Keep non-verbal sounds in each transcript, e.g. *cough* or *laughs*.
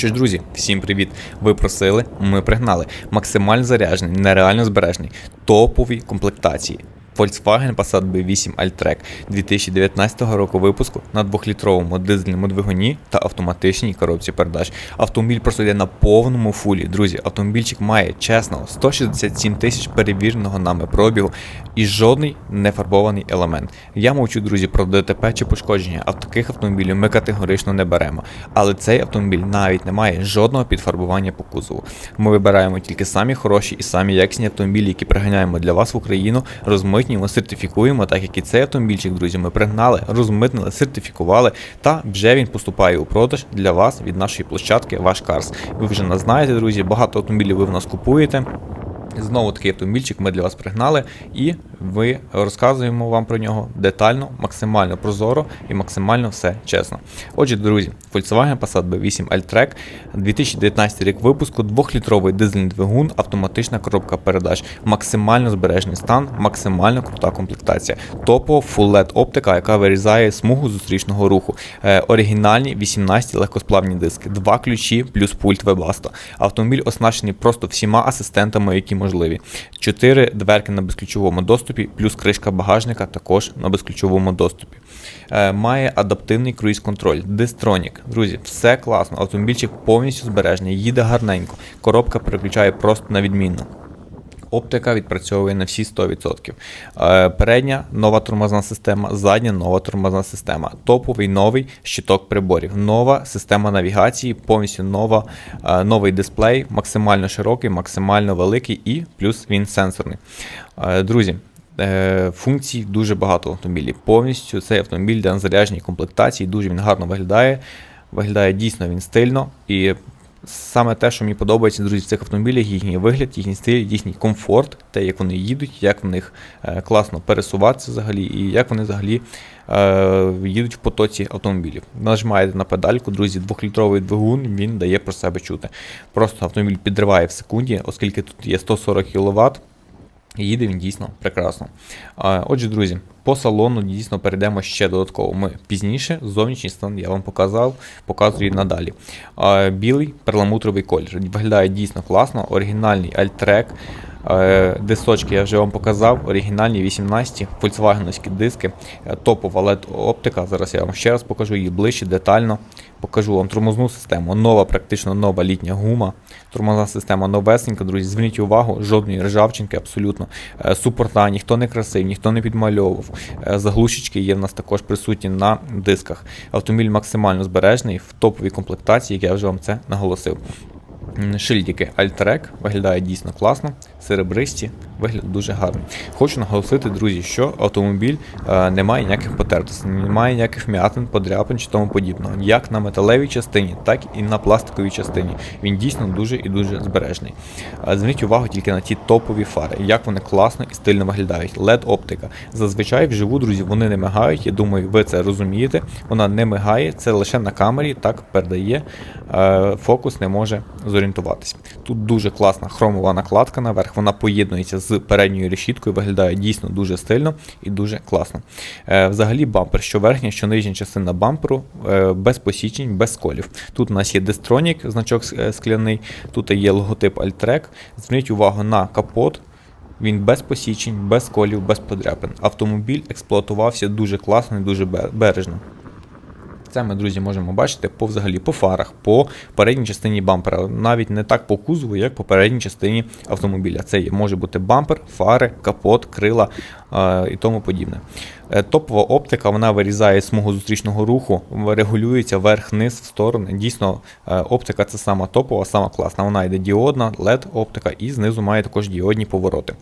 Що ж, друзі, всім привіт! Ви просили, ми пригнали. Максимально заряджений, нереально збережний, топові комплектації. Volkswagen Passat B8 Alltrack 2019 року випуску на 2-літровому дизельному двигуні та автоматичній коробці передач. Автомобіль просто йде на повному фулі. Друзі, автомобільчик має чесно 167 тисяч перевіреного нами пробігу і жодний нефарбований елемент. Я мовчу, друзі, про ДТП чи пошкодження, а таких автомобілів ми категорично не беремо. Але цей автомобіль навіть не має жодного підфарбування по кузову. Ми вибираємо тільки самі хороші і самі якісні автомобілі, які приганяємо для вас в Україну, розмитнюємо, сертифікуємо, так як і цей автомобільчик, друзі, ми пригнали, розмитнили, сертифікували, та вже він поступає у продаж для вас від нашої площадки Ваш Карс. Ви вже нас знаєте, друзі, багато автомобілів ви в нас купуєте. Знову такий автомобільчик ми для вас пригнали, і ви розказуємо вам про нього детально, максимально прозоро і максимально все чесно. Отже, друзі, Volkswagen Passat B8 Alltrack, 2019 рік випуску, 2-літровий дизельний двигун, автоматична коробка передач, максимально збережний стан, максимально крута комплектація. Топова Full LED оптика, яка вирізає смугу зустрічного руху. Е, оригінальні 18 легкосплавні диски, два ключі плюс пульт Webasto. Автомобіль оснащений просто всіма асистентами, які можливі. Чотири дверки на безключовому доступі, плюс кришка багажника також на безключовому доступі. Е, має адаптивний круїз-контроль, дистронік. Друзі, все класно. Автомобільчик повністю збережений, їде гарненько. Коробка переключає просто на відмінно. Оптика відпрацьовує на всі 100%. Е, Передня нова тормозна система, задня нова тормозна система. Топовий новий щиток приборів, нова система навігації, повністю нова, е, новий дисплей, максимально широкий, максимально великий і плюс він сенсорний. Друзі. Е, Функцій дуже багато в автомобілі. Повністю цей автомобіль йде на комплектації, дуже він гарно виглядає. Виглядає дійсно він стильно і Саме те, що мені подобається, друзі, в цих автомобілях, їхній вигляд, їхній стиль, їхній комфорт, те, як вони їдуть, як в них е, класно пересуватися взагалі, і як вони взагалі е, їдуть в потоці автомобілів. Нажимаєте на педальку, друзі, двохлітровий двигун, він дає про себе чути. Просто автомобіль підриває в секунді, оскільки тут є 140 кВт. Їде він дійсно прекрасно. Отже, друзі, по салону дійсно перейдемо ще додатково. Ми пізніше зовнішній стан я вам показав, показую надалі. Білий перламутровий колір. Виглядає дійсно класно, оригінальний Альтрек. Дисочки я вже вам показав, оригінальні 18 фольксвагеновські диски, е, топова LED оптика. Зараз я вам ще раз покажу її ближче, детально. Покажу вам тормозну систему. Нова, практично нова літня гума. Тормозна система новесенька, друзі. Зверніть увагу, жодної ржавчинки, абсолютно. Е, Супорта, ніхто не красив, ніхто не підмальовував. Е, Заглушечки є в нас також присутні на дисках. Автомобіль максимально збережений в топовій комплектації, як я вже вам це наголосив. Шильдики Альтрек виглядає дійсно класно, серебристі, вигляд дуже гарний. Хочу наголосити, друзі, що автомобіль е, не має ніяких потертостей, не має ніяких вм'ятин, подряпин чи тому подібного. Як на металевій частині, так і на пластиковій частині. Він дійсно дуже і дуже збережний. Е, Зверніть увагу тільки на ті топові фари, як вони класно і стильно виглядають. led оптика. Зазвичай вживу, друзі, вони не мигають. Я думаю, ви це розумієте. Вона не мигає, це лише на камері так передає. Е, Фокус не може зорієнтуватися. Тут дуже класна хромова накладка наверх, вона поєднується з передньою решіткою, виглядає дійсно дуже стильно і дуже класно. Е, Взагалі бампер, що верхня, що нижня частина бамперу, е, без посічень, без сколів. Тут у нас є Destronік, значок е, скляний, тут є логотип Altrek. Зверніть увагу на капот. Він без посічень, без колів, без подряпин. Автомобіль експлуатувався дуже класно і дуже бережно. Це ми, друзі, можемо бачити по взагалі по фарах, по передній частині бампера. Навіть не так по кузову, як по передній частині автомобіля. Це може бути бампер, фари, капот, крила е, і тому подібне. Е, Топова оптика вона вирізає смугу зустрічного руху, регулюється вверх-низ в сторони. Дійсно, е, оптика це сама топова, сама класна. Вона йде діодна, LED оптика і знизу має також діодні повороти.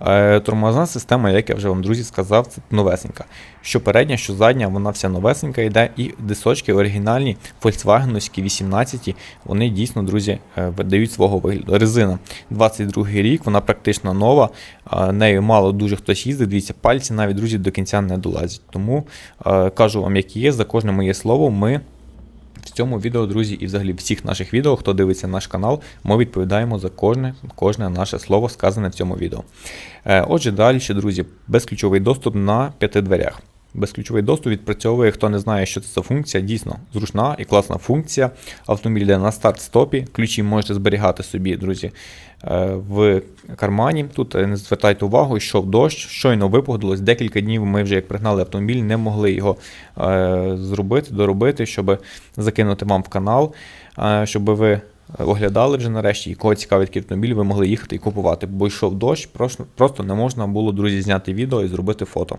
Е, Тормозна система, як я вже вам, друзі, сказав, це новесенька. Що передня, що задня, вона вся новесенька йде, і дисочки оригінальні, Volkswagenівські 18, вони дійсно, друзі, видають свого вигляду. Резина 22 рік, вона практично нова, нею мало дуже хтось їздить. Дивіться, пальці навіть друзі до кінця не долазять. Тому е, кажу вам, як є, за кожне моє слово ми. В цьому відео, друзі, і взагалі всіх наших відео, хто дивиться наш канал, ми відповідаємо за кожне, кожне наше слово, сказане в цьому відео. Е, Отже, далі, друзі, безключовий доступ на п'яти дверях. Безключовий доступ відпрацьовує, хто не знає, що це за функція, дійсно зручна і класна функція. Автомобіль йде на старт-стопі. Ключі можете зберігати собі, друзі, е, в кармані. Тут е, не звертайте увагу, йшов дощ, щойно випогодилось. Декілька днів ми вже як пригнали автомобіль, не могли його е, зробити, доробити, щоб закинути вам в канал, щоб ви. Оглядали вже нарешті, і кого цікавить такий автомобіль, ви могли їхати і купувати, бо йшов дощ, просто не можна було, друзі, зняти відео і зробити фото.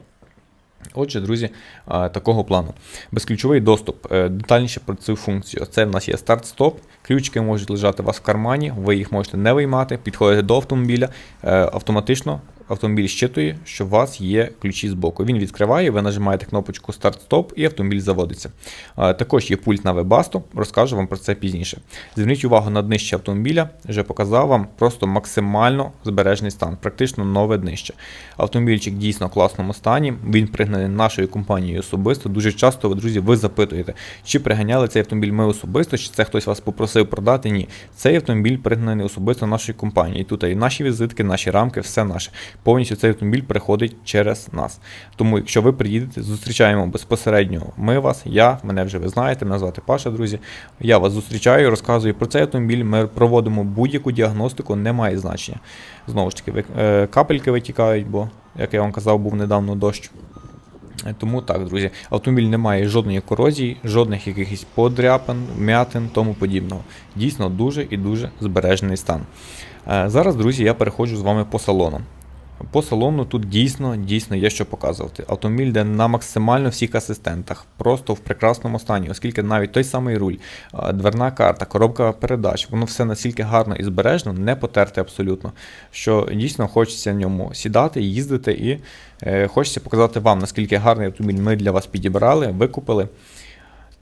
Отже, друзі, такого плану. Безключовий доступ. Е, Детальніше про цю функцію. Це в нас є старт-стоп. Ключики можуть лежати у вас в кармані, ви їх можете не виймати, підходите до автомобіля, е, автоматично автомобіль щитує, що у вас є ключі з боку. Він відкриває, ви нажимаєте кнопочку старт-стоп і автомобіль заводиться. Також є пульт на вебасту, розкажу вам про це пізніше. Зверніть увагу на днище автомобіля, вже показав вам просто максимально збережений стан, практично нове днище. Автомобільчик дійсно в класному стані, він пригнаний нашою компанією особисто. Дуже часто ви, друзі, ви запитуєте, чи приганяли цей автомобіль ми особисто, чи це хтось вас попросив продати. Ні, цей автомобіль пригнаний особисто нашою компанією. Тут і наші візитки, наші рамки, все наше. Повністю цей автомобіль приходить через нас. Тому, якщо ви приїдете, зустрічаємо безпосередньо ми вас, я, мене вже ви знаєте, мене звати Паша, друзі. Я вас зустрічаю, розказую про цей автомобіль. Ми проводимо будь-яку діагностику, немає значення. Знову ж таки, е, капельки витікають, бо, як я вам казав, був недавно дощ. Е, Тому так, друзі, автомобіль не має жодної корозії, жодних якихось подряпин, м'ятин, тому подібного. Дійсно дуже і дуже збережений стан. Е, Зараз, друзі, я переходжу з вами по салону. По салону тут дійсно дійсно є що показувати. Автомобіль йде на максимально всіх асистентах, просто в прекрасному стані, оскільки навіть той самий руль, дверна карта, коробка передач, воно все настільки гарно і збережно, не потерте абсолютно. Що дійсно хочеться в ньому сідати, їздити і е, хочеться показати вам, наскільки гарний автомобіль ми для вас підібрали, викупили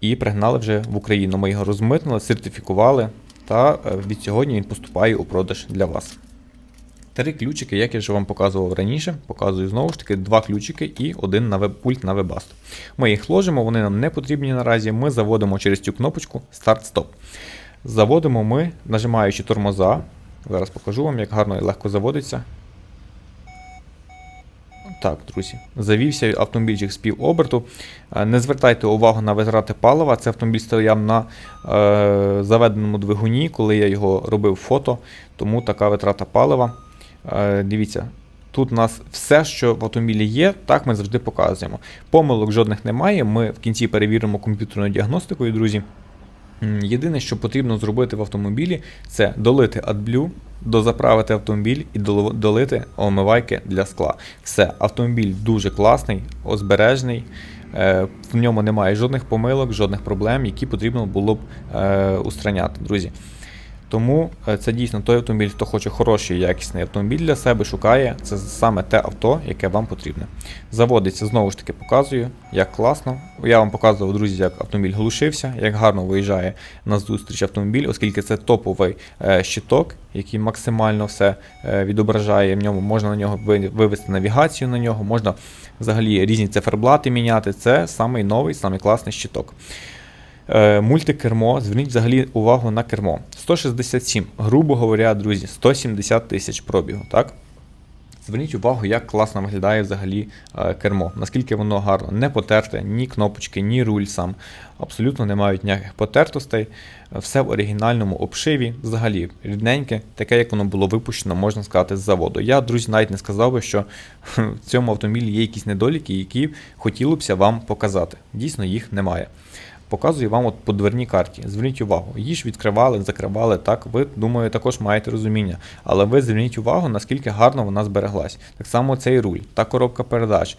і пригнали вже в Україну. Ми його розмитнили, сертифікували, та е, від сьогодні він поступає у продаж для вас. Три ключики, як я вже вам показував раніше, показую знову ж таки два ключики і один на веб пульт на вебаст. Ми їх ложимо, вони нам не потрібні наразі. Ми заводимо через цю кнопочку старт-стоп. Заводимо ми, нажимаючи тормоза. Зараз покажу вам, як гарно і легко заводиться. Так, друзі, завівся автомобільчик з півоберту. Е, Не звертайте увагу на витрати палива. Це автомобіль стояв на е, заведеному двигуні, коли я його робив фото, тому така витрата палива. Е, дивіться, тут у нас все, що в автомобілі є, так ми завжди показуємо. Помилок жодних немає. Ми в кінці перевіримо комп'ютерною діагностикою, друзі. Єдине, що потрібно зробити в автомобілі, це долити AdBlue, дозаправити автомобіль і долити омивайки для скла. Все, автомобіль дуже класний, озбережний. е, В ньому немає жодних помилок, жодних проблем, які потрібно було б е, устраняти, друзі. Тому е, це дійсно той автомобіль, хто хоче хороший якісний автомобіль для себе, шукає. Це саме те авто, яке вам потрібне. Заводиться, знову ж таки, показую, як класно. Я вам показував, друзі, як автомобіль глушився, як гарно виїжджає на зустріч автомобіль, оскільки це топовий е, щиток, який максимально все е, відображає. В ньому можна на нього вивести навігацію на нього, можна взагалі різні циферблати міняти. Це самий новий, самий класний щиток. Е, Мультикермо, зверніть взагалі увагу на кермо. 167, грубо говоря, друзі, 170 тисяч пробігу, так? Зверніть увагу, як класно виглядає взагалі е, кермо, наскільки воно гарно, не потерте, ні кнопочки, ні руль сам. Абсолютно не мають ніяких потертостей. Все в оригінальному обшиві, взагалі рідненьке, таке, як воно було випущено, можна сказати, з заводу. Я, друзі, навіть не сказав би, що *laughs* в цьому автомобілі є якісь недоліки, які хотілося б вам показати. Дійсно, їх немає. Показую вам от по дверній карті. Зверніть увагу, її ж відкривали, закривали, так, ви, думаю, також маєте розуміння. Але ви зверніть увагу, наскільки гарно вона збереглась. Так само цей руль, та коробка передач,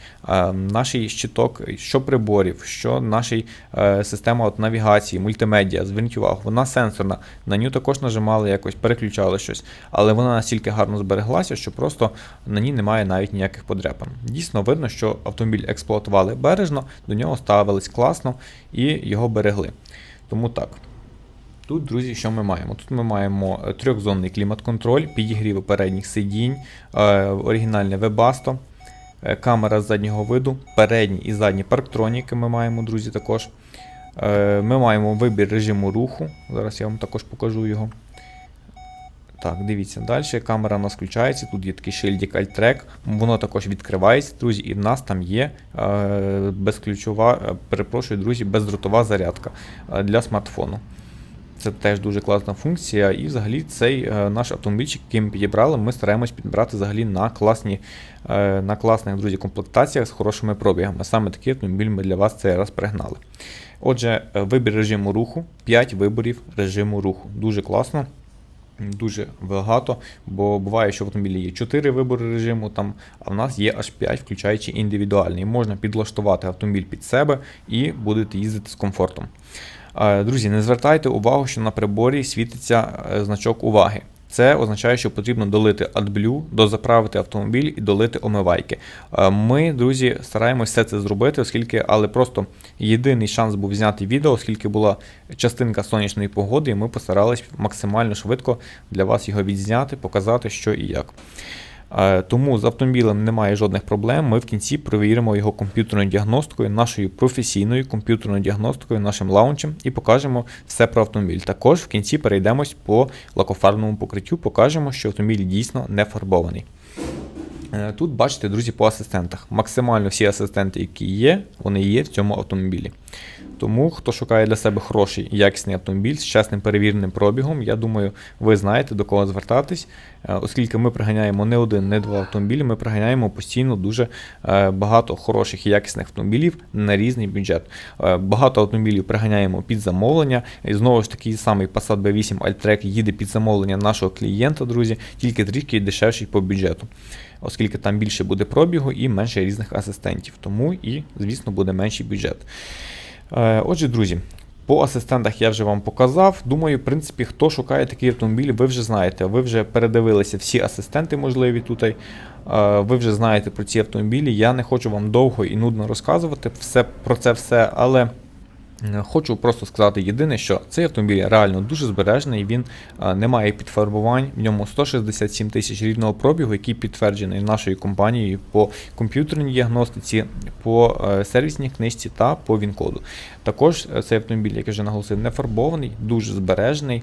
наш щиток, що приборів, що наша е, система от навігації, мультимедіа. Зверніть увагу, вона сенсорна. На нього також нажимали якось, переключали щось. Але вона настільки гарно збереглася, що просто на ній немає навіть ніяких подряпин. Дійсно видно, що автомобіль експлуатували бережно, до нього ставились класно і його берегли. Тому так. Тут, друзі, що ми маємо? Тут ми маємо е, трьохзонний клімат-контроль, підігріви передніх сидінь, е, оригінальне вебасто, е, камера заднього виду, передні і задні парктроніки ми маємо, друзі, також. Ми маємо вибір режиму руху. Зараз я вам також покажу його. Так, дивіться, далі камера у нас включається, тут є такий шильдик Alt-Track, воно також відкривається, друзі, і в нас там є е, безключова, е, перепрошую, друзі, бездротова зарядка е, для смартфону. Це теж дуже класна функція. І взагалі цей е, наш автомобільчик, який ми підібрали, ми стараємось підбирати взагалі на класні, е, на класних друзі, комплектаціях з хорошими пробігами. Саме такий автомобіль ми для вас цей раз пригнали. Отже, е, вибір режиму руху, 5 виборів режиму руху. Дуже класно. Дуже багато, бо буває, що в автомобілі є 4 вибори режиму, там, а в нас є аж 5, включаючи індивідуальний. Можна підлаштувати автомобіль під себе і будете їздити з комфортом. Е, Друзі, не звертайте увагу, що на приборі світиться е, значок уваги. Це означає, що потрібно долити AdBlue, дозаправити автомобіль і долити омивайки. Е, Ми, друзі, стараємось все це зробити, оскільки, але просто єдиний шанс був зняти відео, оскільки була частинка сонячної погоди, і ми постарались максимально швидко для вас його відзняти, показати, що і як. Е, Тому з автомобілем немає жодних проблем. Ми в кінці перевіримо його комп'ютерною діагностикою, нашою професійною комп'ютерною діагностикою, нашим лаунчем і покажемо все про автомобіль. Також в кінці перейдемось по лакофарбному покриттю, покажемо, що автомобіль дійсно не фарбований. Е, Тут бачите, друзі, по асистентах. Максимально всі асистенти, які є, вони є в цьому автомобілі. Тому, хто шукає для себе хороший якісний автомобіль з чесним перевіреним пробігом, я думаю, ви знаєте до кого звертатись, Е, оскільки ми приганяємо не один, не два автомобілі, ми приганяємо постійно дуже е, багато хороших і якісних автомобілів на різний бюджет. Е, Багато автомобілів приганяємо під замовлення. І знову ж такий самий Passat B8 Alltrack їде під замовлення нашого клієнта, друзі, тільки трішки дешевший по бюджету. Оскільки там більше буде пробігу і менше різних асистентів. Тому і, звісно, буде менший бюджет. Е, Отже, друзі, по асистентах я вже вам показав. Думаю, в принципі, хто шукає такий автомобіль, ви вже знаєте. Ви вже передивилися всі асистенти можливі тут. Е, Ви вже знаєте про ці автомобілі. Я не хочу вам довго і нудно розказувати все про це все, але. Е, Хочу просто сказати єдине, що цей автомобіль реально дуже збережений, він е, не має підфарбувань, в ньому 167 тисяч рідного пробігу, який підтверджений нашою компанією по комп'ютерній діагностиці, по е, сервісній книжці та по ВІН-коду. Також цей автомобіль, як я вже наголосив, не фарбований, дуже збережений.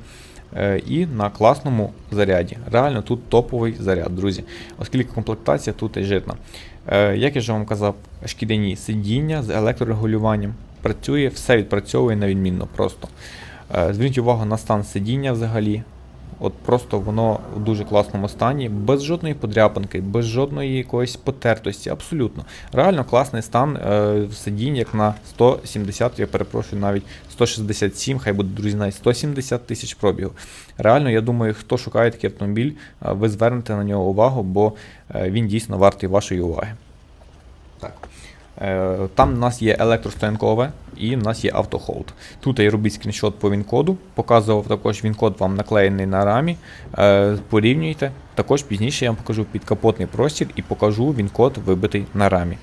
І на класному заряді. Реально тут топовий заряд, друзі, оскільки комплектація тут і житна. Як я вже вам казав, шкіряні сидіння з електрорегулюванням. Працює, все відпрацьовує на відмінно просто. Е, Зверніть увагу на стан сидіння взагалі. От просто воно в дуже класному стані, без жодної подряпинки, без жодної якоїсь потертості, абсолютно. Реально класний стан е, сидінь, як на 170, я перепрошую, навіть 167, хай буде, друзі, навіть 170 тисяч пробігу. Реально, я думаю, хто шукає такий автомобіль, е, ви звернете на нього увагу, бо е, він дійсно вартий вашої уваги. Так. Е, Там у нас є електростоянкове і в нас є автохолд. Тут я робіть скріншот по він-коду, показував також він-код вам наклеєний на рамі. Е, Порівнюйте. Також пізніше я вам покажу підкапотний простір і покажу він-код вибитий на рамі.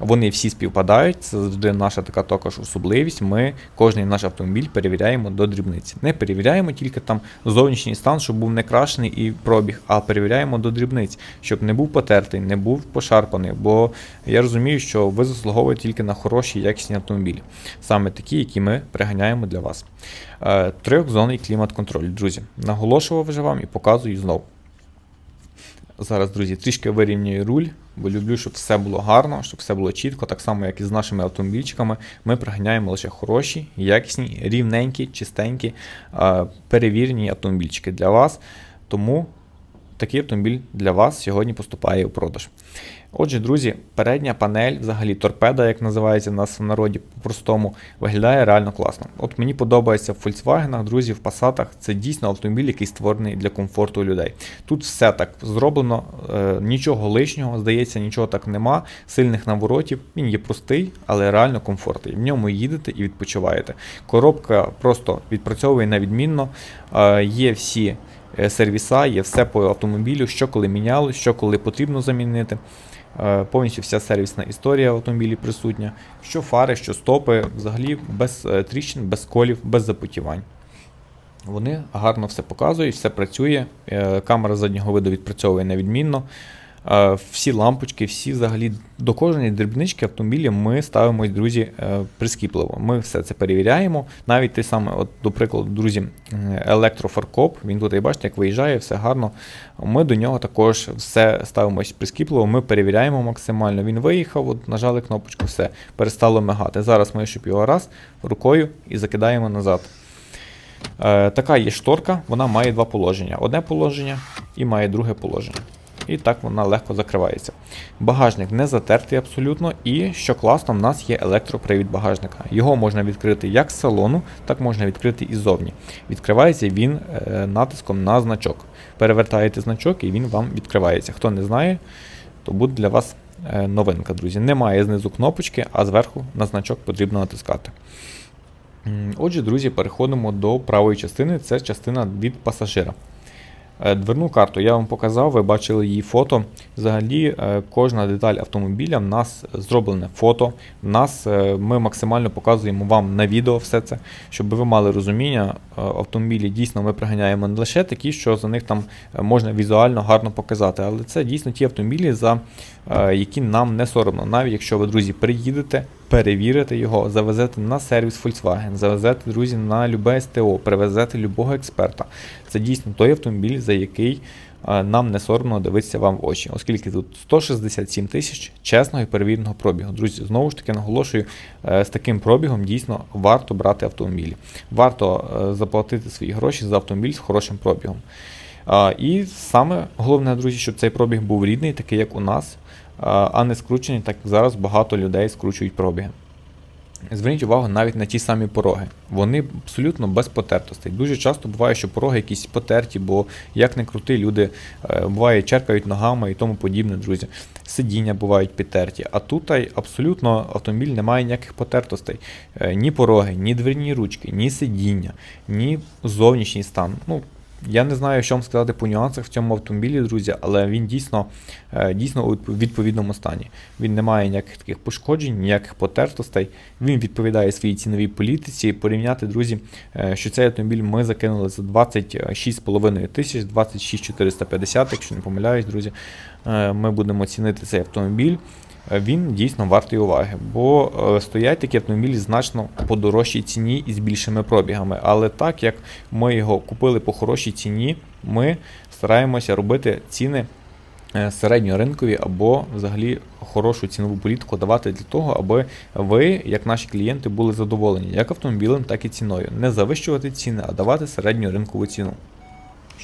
Вони всі співпадають, це завжди наша така також особливість. Ми кожний наш автомобіль перевіряємо до дрібниці. Не перевіряємо тільки там зовнішній стан, щоб був не крашений і пробіг, а перевіряємо до дрібниць, щоб не був потертий, не був пошарпаний. Бо я розумію, що ви заслуговуєте тільки на хороші якісні автомобілі, саме такі, які ми приганяємо для вас. Е, Трьохзонний клімат-контроль, друзі. Наголошував вже вам і показую знову. Зараз, друзі, трішки вирівнюю руль, бо люблю, щоб все було гарно, щоб все було чітко, так само, як і з нашими автомобільчиками. Ми приганяємо лише хороші, якісні, рівненькі, чистенькі, перевірені автомобільчики для вас. Тому такий автомобіль для вас сьогодні поступає у продаж. Отже, друзі, передня панель, взагалі торпеда, як називається в нас в народі по-простому, виглядає реально класно. От мені подобається в Volkswagen, друзі, в Passat. Це дійсно автомобіль, який створений для комфорту людей. Тут все так зроблено, е, нічого лишнього, здається, нічого так нема. Сильних наворотів. Він є простий, але реально комфортний. В ньому їдете і відпочиваєте. Коробка просто відпрацьовує на відмінно. Е, є всі е, сервіса, є все по автомобілю, що коли міняли, що коли потрібно замінити. Е, Повністю вся сервісна історія в автомобілі присутня. Що фари, що стопи, взагалі без е, тріщин, без колів, без запотівань. Вони гарно все показують, все працює. Е, Камера заднього виду відпрацьовує невідмінно. Е, Всі лампочки, всі взагалі до кожної дрібнички автомобіля ми ставимо, друзі, е, прискіпливо. Ми все це перевіряємо. Навіть той самий, от, до прикладу, друзі, електрофаркоп, він тут, бачите, як виїжджає, все гарно. Ми до нього також все ставимо прискіпливо, ми перевіряємо максимально. Він виїхав, от, нажали кнопочку, все, перестало мигати. Зараз ми щоб його раз рукою і закидаємо назад. Е, така є шторка, вона має два положення. Одне положення і має друге положення. І так вона легко закривається. Багажник не затертий абсолютно, і що класно, в нас є електропривід багажника. Його можна відкрити як з салону, так можна відкрити і ззовні. Відкривається він е, натиском на значок. Перевертаєте значок і він вам відкривається. Хто не знає, то буде для вас е, новинка, друзі. Немає знизу кнопочки, а зверху на значок потрібно натискати. Отже, друзі, переходимо до правої частини. Це частина від пасажира. Е, Дверну карту я вам показав, ви бачили її фото. Взагалі, е, кожна деталь автомобіля в нас зроблене фото. В нас е, ми максимально показуємо вам на відео все це, щоб ви мали розуміння. Автомобілі дійсно ми приганяємо не лише такі, що за них там можна візуально гарно показати, але це дійсно ті автомобілі, за які нам не соромно. Навіть якщо ви, друзі, приїдете, перевірите його, завезете на сервіс Volkswagen, завезете, друзі, на любе СТО, привезете любого експерта. Це дійсно той автомобіль, за який е, нам не соромно дивитися вам в очі, оскільки тут 167 тисяч чесного і перевіреного пробігу. Друзі, знову ж таки наголошую, е, з таким пробігом дійсно варто брати автомобілі. Варто е, заплатити свої гроші за автомобіль з хорошим пробігом. І саме головне, друзі, щоб цей пробіг був рідний, такий як у нас, а а не скручений, так як зараз багато людей скручують пробіги. Зверніть увагу навіть на ті самі пороги. Вони абсолютно без потертостей. Дуже часто буває, що пороги якісь потерті, бо як не крути, люди е, буває черкають ногами і тому подібне, друзі. Сидіння бувають підтерті. А тут абсолютно автомобіль не має ніяких потертостей. Е, Ні пороги, ні дверні ручки, ні сидіння, ні зовнішній стан. Ну, я не знаю, що вам сказати по нюансах в цьому автомобілі, друзі, але він дійсно, е, дійсно у відповідному стані. Він не має ніяких таких пошкоджень, ніяких потертостей. Він відповідає своїй ціновій політиці. Порівняти, друзі, е, що цей автомобіль ми закинули за 26,5 тисяч, 26 450, якщо не помиляюсь, друзі. Е, Ми будемо цінити цей автомобіль. Е, Він дійсно вартий уваги, бо е, стоять такі автомобілі значно по дорожчій ціні і з більшими пробігами. Але так як ми його купили по хорошій ціні, ми стараємося робити ціни е, середньоринкові або взагалі хорошу цінову політику давати для того, аби ви, як наші клієнти, були задоволені як автомобілем, так і ціною. Не завищувати ціни, а давати середню ринкову ціну.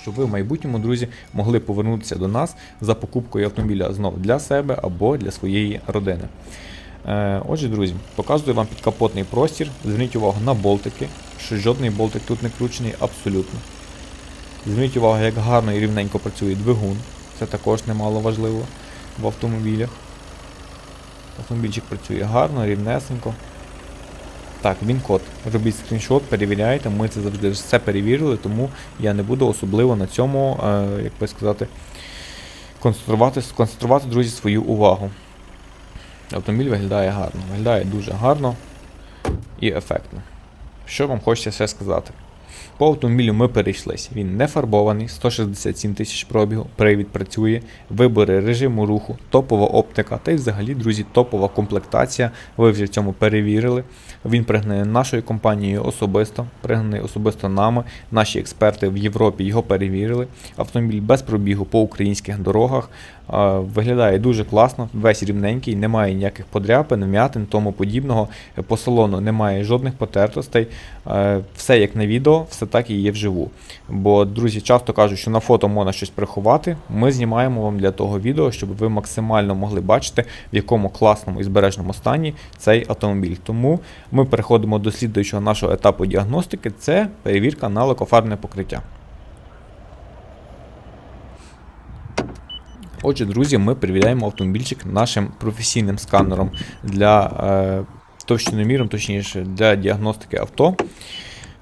Щоб ви в майбутньому, друзі, могли повернутися до нас за покупкою автомобіля знову для себе або для своєї родини. Е, Отже, друзі, показую вам підкапотний простір. Зверніть увагу на болтики, що жодний болтик тут не кручений абсолютно. Зверніть увагу, як гарно і рівненько працює двигун. Це також немало важливо в автомобілях. Автомобільчик працює гарно, рівнесенько. Так, він код. Робіть скріншот, перевіряйте. Ми це завжди все перевірили, тому я не буду особливо на цьому, е, як би сказати, концентрувати, концентрувати, друзі, свою увагу. Автомобіль виглядає гарно. Виглядає дуже гарно і ефектно. Що вам хочеться все сказати? По автомобілю ми перейшлися. Він не фарбований, 167 тисяч пробігу, привід працює, вибори режиму руху, топова оптика та й взагалі, друзі, топова комплектація. Ви вже в цьому перевірили. Він пригнаний нашою компанією особисто, пригнаний особисто нами. Наші експерти в Європі його перевірили. Автомобіль без пробігу по українських дорогах. Виглядає дуже класно, весь рівненький, немає ніяких подряпин, вмятин, тому подібного. Е, По салону немає жодних потертостей. Е, Все як на відео, все так і є вживу. Бо друзі часто кажуть, що на фото можна щось приховати. Ми знімаємо вам для того відео, щоб ви максимально могли бачити, в якому класному і збережному стані цей автомобіль. Тому ми переходимо до слідуючого нашого етапу діагностики. Це перевірка на лакофарбне покриття. Отже, друзі, ми перевіряємо автомобільчик нашим професійним сканером для е, товщиноміром, точніше для діагностики авто.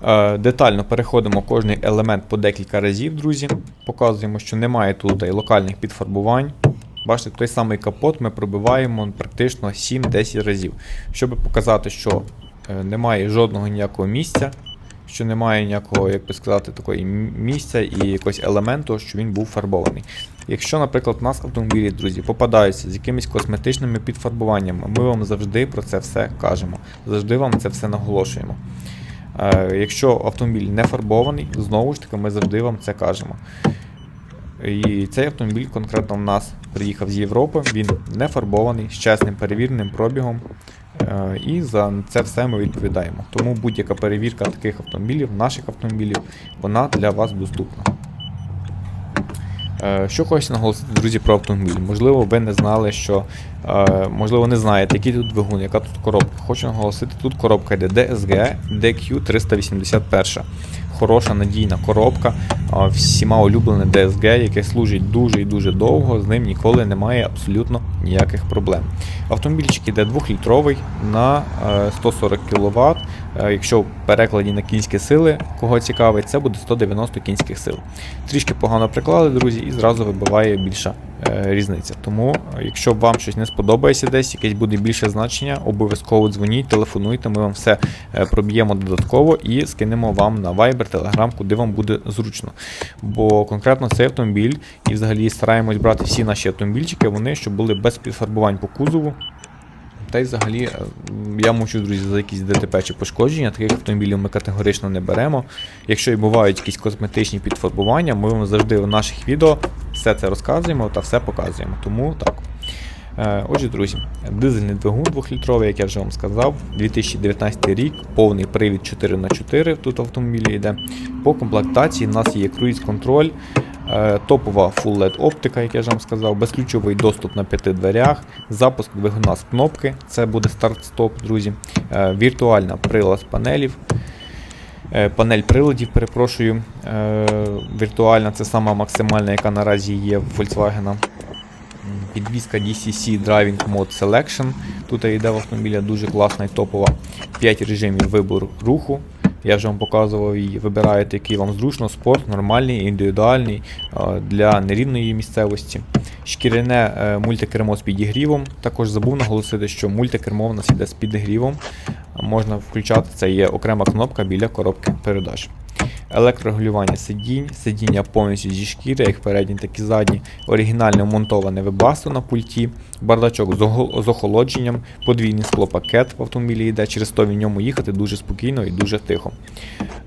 Е, детально переходимо кожний елемент по декілька разів, друзі. Показуємо, що немає тут і локальних підфарбувань. Бачите, той самий капот ми пробиваємо практично 7-10 разів. Щоб показати, що е, немає жодного ніякого місця, що немає ніякого, як би сказати, такої місця і якогось елементу, що він був фарбований. Якщо, наприклад, у нас автомобілі, друзі, попадаються з якимись косметичними підфарбуваннями, ми вам завжди про це все кажемо. Завжди вам це все наголошуємо. Е, якщо автомобіль не фарбований, знову ж таки, ми завжди вам це кажемо. І цей автомобіль конкретно в нас приїхав з Європи, він не фарбований, з чесним перевіреним пробігом. Е, І за це все ми відповідаємо. Тому будь-яка перевірка таких автомобілів, наших автомобілів, вона для вас доступна. Е, Що хочеться наголосити, друзі, про автомобіль. Можливо, ви не знали, що е, можливо не знаєте, який тут двигун, яка тут коробка. Хочу наголосити, тут коробка йде DSG DQ381. Хороша надійна коробка, е, всіма улюблене DSG, яке служить дуже і дуже довго, з ним ніколи немає абсолютно ніяких проблем. Автомобільчик іде 2-літровий на е, 140 кВт. Якщо в перекладі на кінські сили, кого цікавить, це буде 190 кінських сил. Трішки погано приклали, друзі, і зразу вибиває більша е, різниця. Тому, е, якщо вам щось не сподобається десь, якесь буде більше значення, обов'язково дзвоніть, телефонуйте, ми вам все е, проб'ємо додатково і скинемо вам на Viber, Telegram, куди вам буде зручно. Бо конкретно цей автомобіль і взагалі стараємось брати всі наші автомобільчики, вони щоб були без підфарбувань по кузову. Та й взагалі е, я мучу, друзі, за якісь ДТП чи пошкодження. Таких автомобілів ми категорично не беремо. Якщо і бувають якісь косметичні підфарбування, ми вам завжди в наших відео все це розказуємо та все показуємо. Тому так. Е, Отже, друзі, дизельний двигун 2-літровий, як я вже вам сказав, 2019 рік, повний привід 4х4 тут автомобілі йде. По комплектації в нас є круїз-контроль, топова Full LED оптика, як я вже вам сказав, безключовий доступ на п'яти дверях, запуск двигуна з кнопки, це буде старт-стоп, друзі, е, віртуальна прилад панелів. Е, Панель приладів, перепрошую, е, віртуальна, це сама максимальна, яка наразі є в Volkswagen. Підвізка DCC Driving Mode Selection. Тут йде в автомобіля дуже класна і топова. 5 режимів вибору руху. Я вже вам показував її. Вибираєте, який вам зручно, спорт, нормальний, індивідуальний для нерівної місцевості. Шкіряне е, мультикермо з підігрівом. Також забув наголосити, що мультикермо в нас іде з підігрівом. Можна включати, це є окрема кнопка біля коробки передач. Електрорегулювання сидінь, сидіння повністю зі шкіри, як передні, так і задні, оригінально вмонтоване вебасто на пульті, бардачок з охолодженням, подвійний склопакет в автомобілі йде, через то в ньому їхати дуже спокійно і дуже тихо.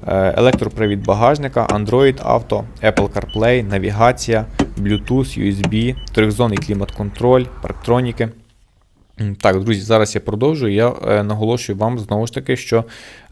Е, Електропривід багажника, Android Auto, Apple CarPlay, навігація, Bluetooth, USB, трьохзонний клімат-контроль, парктроніки. Так, друзі, зараз я продовжую. Я е, наголошую вам знову ж таки, що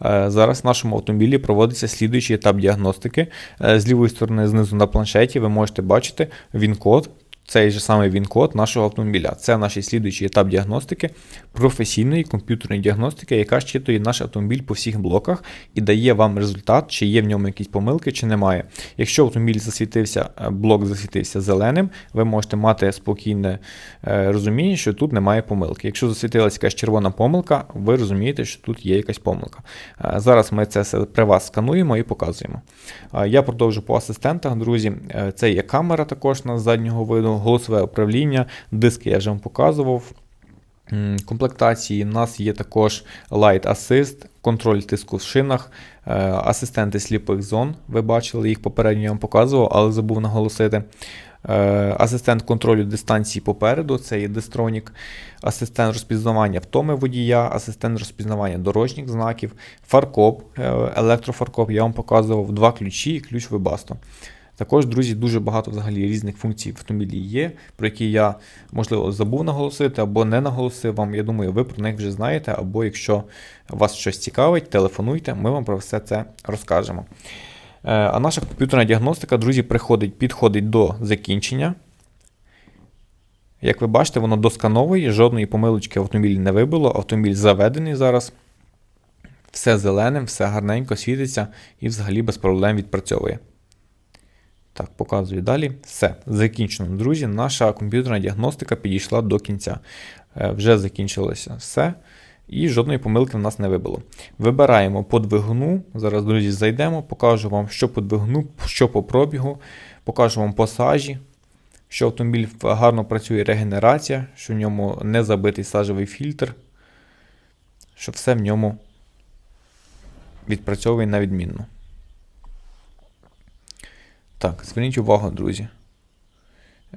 е, зараз в нашому автомобілі проводиться слідуючий етап діагностики. Е, з лівої сторони, знизу на планшеті, ви можете бачити він-код. Цей же самий він-код нашого автомобіля. Це наш слідуючий етап діагностики, професійної комп'ютерної діагностики, яка щитує наш автомобіль по всіх блоках і дає вам результат, чи є в ньому якісь помилки, чи немає. Якщо автомобіль засвітився, е, блок засвітився зеленим, ви можете мати спокійне е, розуміння, що тут немає помилки. Якщо засвітилася якась червона помилка, ви розумієте, що тут є якась помилка. Е, Зараз ми це все при вас скануємо і показуємо. Я продовжу по асистентах, друзі. Це є камера також на заднього виду, голосове управління, диски я вже вам показував. Комплектації у нас є також Light Assist, контроль тиску в шинах, е, асистенти сліпих зон. Ви бачили, їх попередньо я вам показував, але забув наголосити. Е, Асистент контролю дистанції попереду, це є Distronік, асистент розпізнавання втоми водія, асистент розпізнавання дорожніх знаків, фаркоп, е, електрофаркоп, я вам показував два ключі і ключ Webasto. Також, друзі, дуже багато взагалі різних функцій в автомобілі є, про які я, можливо, забув наголосити або не наголосив вам. Я думаю, ви про них вже знаєте, або якщо вас щось цікавить, телефонуйте, ми вам про все це розкажемо. Е, А наша комп'ютерна діагностика, друзі, приходить, підходить до закінчення. Як ви бачите, воно доскановує, жодної помилочки в автомобілі не вибило, автомобіль заведений зараз. Все зеленим, все гарненько світиться і взагалі без проблем відпрацьовує. Так, показую далі. Все, закінчено, друзі. Наша комп'ютерна діагностика підійшла до кінця. Е, Вже закінчилося все. І жодної помилки в нас не вибило. Вибираємо по двигуну. Зараз, друзі, зайдемо, покажу вам, що по двигуну, що по пробігу, покажу вам по сажі, що автомобіль гарно працює регенерація, що в ньому не забитий сажевий фільтр, що все в ньому відпрацьовує на відмінно. Так, зверніть увагу, друзі.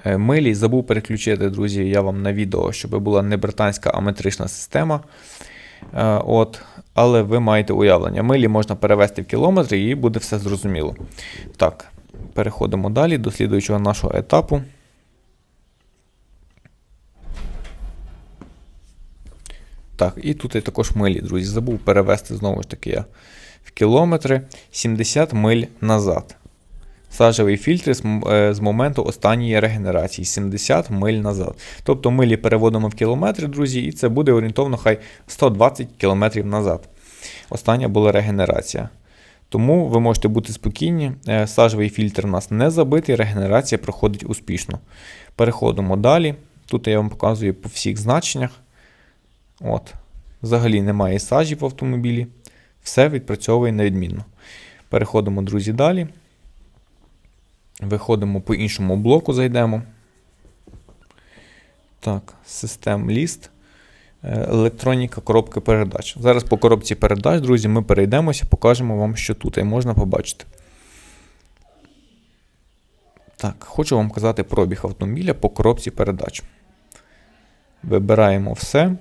Е, Милі забув переключити, друзі, я вам на відео, щоб була не британська, а метрична система. Е, От, але ви маєте уявлення. Милі можна перевести в кілометри і буде все зрозуміло. Так, переходимо далі до слідуючого нашого етапу. Так, і тут я також милі, друзі. Забув перевести знову ж таки я в кілометри 70 миль назад. Сажевий фільтр е, з моменту останньої регенерації 70 миль назад. Тобто милі переводимо в кілометри, друзі, і це буде орієнтовно хай 120 кілометрів назад. Остання була регенерація. Тому ви можете бути спокійні, е, сажевий фільтр у нас не забитий, регенерація проходить успішно. Переходимо далі. Тут я вам показую по всіх значеннях. От. Взагалі немає сажі в автомобілі. Все відпрацьовує невідмінно. Переходимо, друзі, далі. Виходимо по іншому блоку, зайдемо. Так, систем ліст. Е, Електроніка коробки передач. Зараз по коробці передач, друзі, ми перейдемося, покажемо вам, що тут і можна побачити. Так, хочу вам казати пробіг автомобіля по коробці передач. Вибираємо все.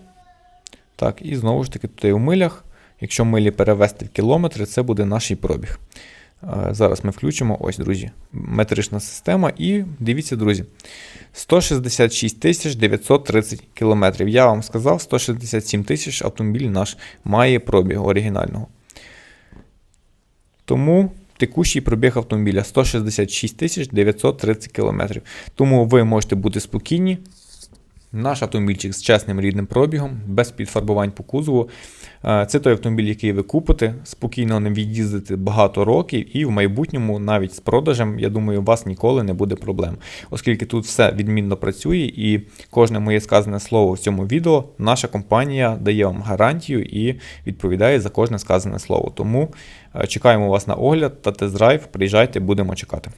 Так, і знову ж таки, тут є у милях. Якщо милі перевести в кілометри, це буде наш пробіг. Зараз ми включимо, ось, друзі, метрична система. І дивіться, друзі, 166 тисяч 930 кілометрів. Я вам сказав, 167 тисяч автомобіль наш має пробіг оригінального. Тому текущий пробіг автомобіля 166 тисяч 930 кілометрів. Тому ви можете бути спокійні. Наш автомобільчик з чесним рідним пробігом, без підфарбувань по кузову. Е, Це той автомобіль, який ви купите, спокійно ним від'їздите багато років, і в майбутньому, навіть з продажем, я думаю, у вас ніколи не буде проблем. Оскільки тут все відмінно працює, і кожне моє сказане слово в цьому відео, наша компанія дає вам гарантію і відповідає за кожне сказане слово. Тому е, чекаємо вас на огляд та тест-драйв. Приїжджайте, будемо чекати.